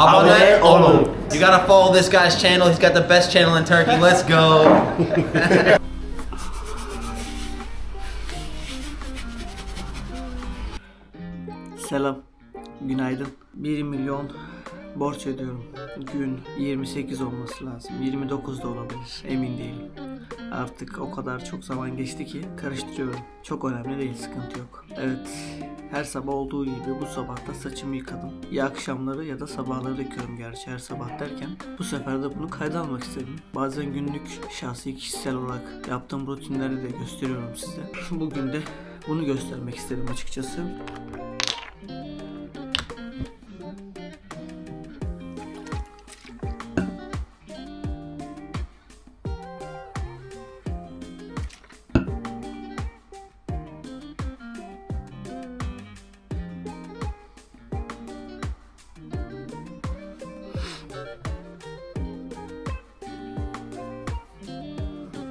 Abone olun. You gotta follow this guy's channel. He's got the best channel in Turkey. Let's go. Selam. Günaydın. 1 milyon borç ödüyorum. Gün 28 olması lazım. 29 da olabilir. Emin değilim. Artık o kadar çok zaman geçti ki karıştırıyorum. Çok önemli değil, sıkıntı yok. Evet, her sabah olduğu gibi bu sabah da saçımı yıkadım. Ya akşamları ya da sabahları yıkıyorum gerçi her sabah derken. Bu sefer de bunu kayda almak istedim. Bazen günlük, şahsi, kişisel olarak yaptığım rutinleri de gösteriyorum size. Bugün de bunu göstermek istedim açıkçası.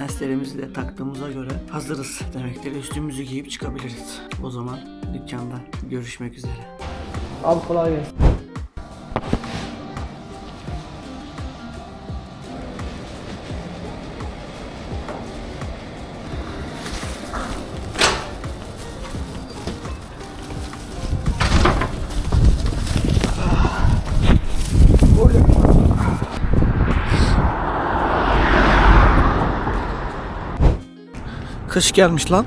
Lenslerimizi de taktığımıza göre hazırız demektir. Üstümüzü giyip çıkabiliriz. O zaman dükkanda görüşmek üzere. Abi kolay gelsin. Kış gelmiş lan.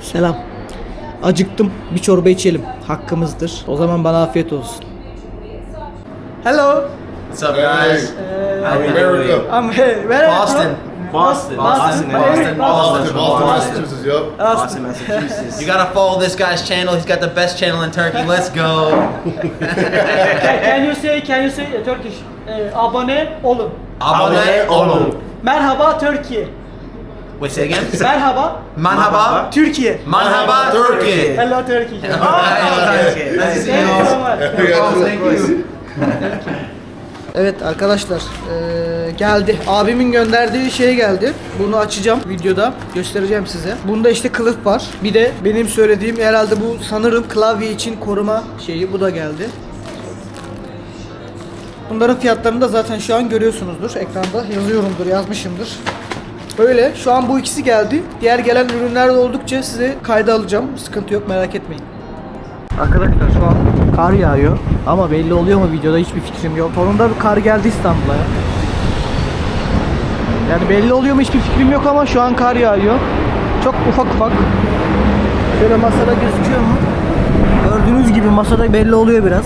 Selam. Acıktım. Bir çorba içelim. Hakkımızdır. O zaman bana afiyet olsun. Hello. What's up, guys? America. I'm here. Where are you Boston. from? Boston. Boston. Boston, Boston. Boston, Boston, Boston. Massachusetts, yup. Boston, Massachusetts. You gotta follow this guy's channel. He's got the best channel in Turkey. Let's go. Can you say, can you say uh, Turkish? Ee, abone olun. Abone olun. Merhaba Türkiye. Wait, say again. Merhaba Manhaba. Türkiye. Manhaba Turkey. Hello Turkey. Thank you so you. much. Evet arkadaşlar eee, geldi. Abimin gönderdiği şey geldi. Bunu açacağım videoda göstereceğim size. Bunda işte kılıf var. Bir de benim söylediğim herhalde bu sanırım klavye için koruma şeyi bu da geldi. Bunların fiyatlarını da zaten şu an görüyorsunuzdur. Ekranda yazıyorumdur, yazmışımdır. Böyle şu an bu ikisi geldi. Diğer gelen ürünler oldukça size kayda alacağım. Sıkıntı yok merak etmeyin. Arkadaşlar şu an Kar yağıyor ama belli oluyor mu videoda hiçbir fikrim yok. Sonunda bir kar geldi İstanbul'a ya. Yani belli oluyor mu hiçbir fikrim yok ama şu an kar yağıyor. Çok ufak ufak. Şöyle masada gözüküyor mu? Gördüğünüz gibi masada belli oluyor biraz.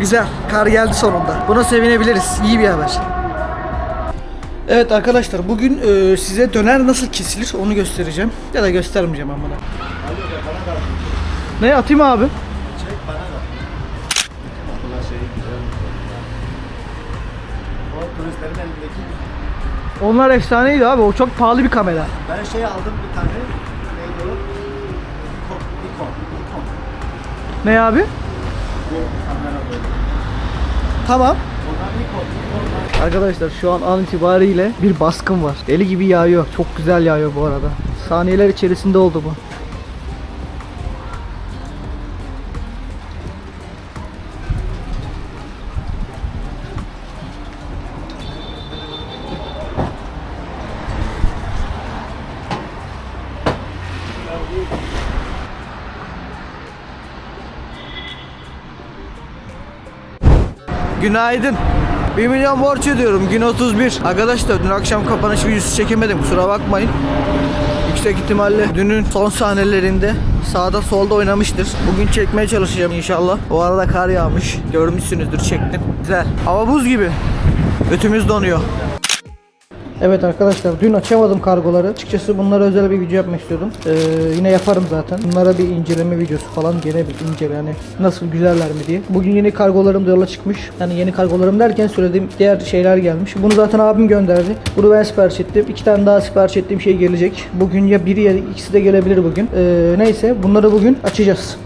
Güzel. Kar geldi sonunda. Buna sevinebiliriz. İyi bir haber. Evet arkadaşlar bugün e, size döner nasıl kesilir onu göstereceğim. Ya da göstermeyeceğim ama. Ne atayım abi? O turistlerin elindeki. Onlar efsaneydi abi. O çok pahalı bir kamera. Ben şey aldım bir tane. Neydi o? Nikon. Nikon. Ne abi? Tamam. Arkadaşlar şu an an itibariyle bir baskın var. Deli gibi yağıyor. Çok güzel yağıyor bu arada. Saniyeler içerisinde oldu bu. Günaydın. 1 milyon borç ödüyorum. Gün 31. Arkadaşlar dün akşam kapanış videosu çekemedim. Kusura bakmayın. Yüksek ihtimalle dünün son sahnelerinde sağda solda oynamıştır. Bugün çekmeye çalışacağım inşallah. O arada kar yağmış. Görmüşsünüzdür çektim. Güzel. Hava buz gibi. Götümüz donuyor. Evet arkadaşlar dün açamadım kargoları. Açıkçası bunlara özel bir video yapmak istiyordum. Ee, yine yaparım zaten. Bunlara bir inceleme videosu falan gene bir incele yani nasıl güzeller mi diye. Bugün yeni kargolarım da yola çıkmış. Yani yeni kargolarım derken söylediğim diğer şeyler gelmiş. Bunu zaten abim gönderdi. Bunu ben sipariş ettim. İki tane daha sipariş ettiğim şey gelecek. Bugün ya biri ya ikisi de gelebilir bugün. Ee, neyse bunları bugün açacağız.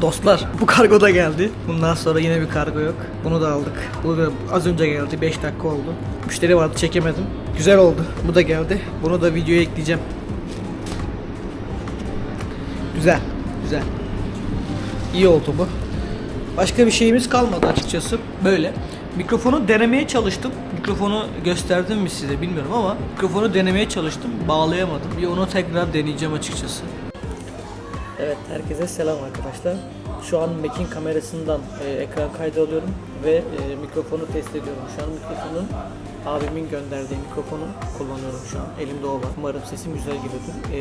Dostlar bu kargo da geldi. Bundan sonra yine bir kargo yok. Bunu da aldık. Bu da az önce geldi. 5 dakika oldu. Müşteri vardı çekemedim. Güzel oldu. Bu da geldi. Bunu da videoya ekleyeceğim. Güzel. Güzel. İyi oldu bu. Başka bir şeyimiz kalmadı açıkçası. Böyle. Mikrofonu denemeye çalıştım. Mikrofonu gösterdim mi size bilmiyorum ama mikrofonu denemeye çalıştım. Bağlayamadım. Bir onu tekrar deneyeceğim açıkçası. Evet, herkese selam arkadaşlar. Şu an Mac'in kamerasından e, ekran kaydı alıyorum ve e, mikrofonu test ediyorum. Şu an mikrofonu abimin gönderdiği mikrofonu kullanıyorum şu an. Elimde o var. Umarım sesim güzel geliyordur. E,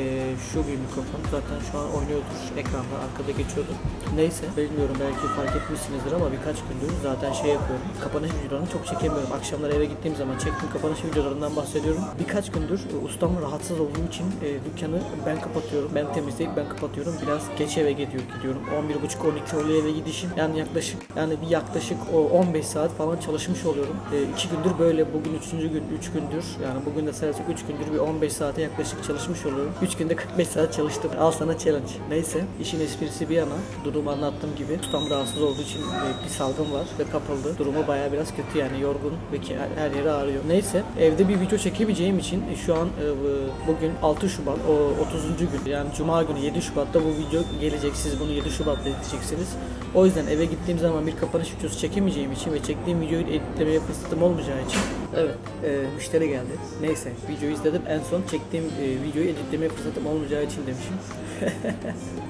şu bir mikrofon zaten şu an oynuyordur ekranda, arkada geçiyordu. Neyse, bilmiyorum belki fark etmişsinizdir ama birkaç gündür zaten şey yapıyorum. Kapanış videolarını çok çekemiyorum. Akşamları eve gittiğim zaman çektiğim kapanış videolarından bahsediyorum. Birkaç gündür e, ustam rahatsız olduğu için e, dükkanı ben kapatıyorum. Ben temizleyip ben kapatıyorum. Biraz geç eve gidiyor gidiyorum. 11.30-12 oluyor eve gidişim. Yani yaklaşık yani bir yaklaşık o 15 saat falan çalışmış oluyorum. E, iki gündür böyle bugün üçüncü gün 3 gündür yani bugün de sadece 3 gündür bir 15 saate yaklaşık çalışmış oluyorum. 3 günde 45 saat çalıştım. Al sana challenge. Neyse işin esprisi bir yana durumu anlattığım gibi ustam rahatsız olduğu için bir salgın var ve kapıldı. Durumu baya biraz kötü yani yorgun ve her- yeri ağrıyor. Neyse evde bir video çekemeyeceğim için e, şu an e, bu- bugün 6 Şubat o 30. gün yani Cuma günü 7 Şubat'ta bu video gelecek. Siz bunu 7 Şubat'ta izleyeceksiniz. O yüzden eve gittiğim zaman bir kapanış videosu çekemeyeceğim için ve çektiğim videoyu editlemeye fırsatım olmayacağı için Evet, e, müşteri geldi. Neyse, videoyu izledim. En son çektiğim e, videoyu editlemeye fırsatım olmayacağı için demişim.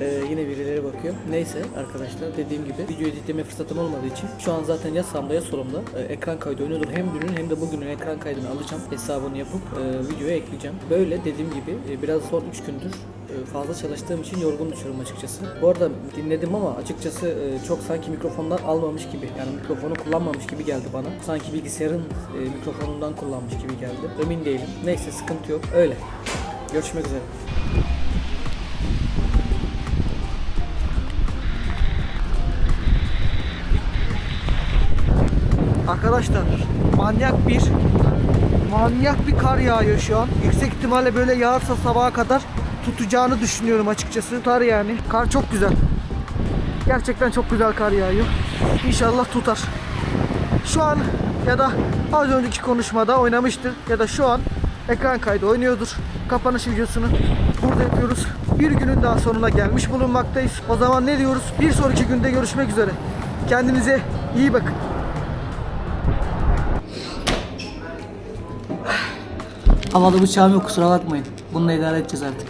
E, yine birileri bakıyor. Neyse arkadaşlar, dediğim gibi video editleme fırsatım olmadığı için şu an zaten ya sağımda ya solumda e, ekran kaydı oynuyordur. Hem dünün hem de bugünün ekran kaydını alacağım. Hesabını yapıp e, videoya ekleyeceğim. Böyle dediğim gibi e, biraz son 3 gündür e, fazla çalıştığım için yorgun düşüyorum açıkçası. Bu arada dinledim ama açıkçası e, çok sanki mikrofondan almamış gibi yani mikrofonu kullanmamış gibi geldi bana. Sanki bilgisayarın e, mikrofonundan kullanmış gibi geldi. Emin değilim. Neyse sıkıntı yok. Öyle. Görüşmek üzere. Arkadaşlar manyak bir manyak bir kar yağıyor şu an. Yüksek ihtimalle böyle yağarsa sabaha kadar tutacağını düşünüyorum açıkçası. Tutar yani. Kar çok güzel. Gerçekten çok güzel kar yağıyor. İnşallah tutar. Şu an ya da az önceki konuşmada oynamıştır ya da şu an ekran kaydı oynuyordur. Kapanış videosunu burada yapıyoruz. Bir günün daha sonuna gelmiş bulunmaktayız. O zaman ne diyoruz? Bir sonraki günde görüşmek üzere. Kendinize iyi bakın. Havada bıçağım yok kusura bakmayın. Bununla idare edeceğiz artık.